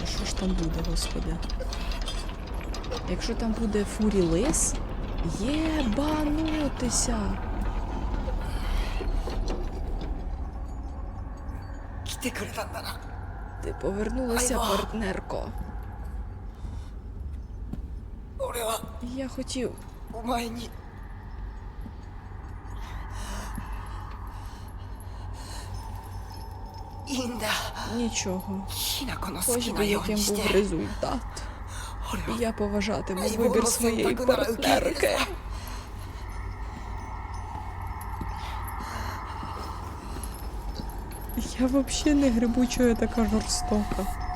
Боже, що ж там буде, господи? Якщо там буде фурі лис, єбанутися. Ти повернулася, партнерко. Я хотів. У мене. Нічого. Хоч би яким був результат. Я поважатиму вибір своєї партнерки. Я взагалі не грибу, я така жорстока.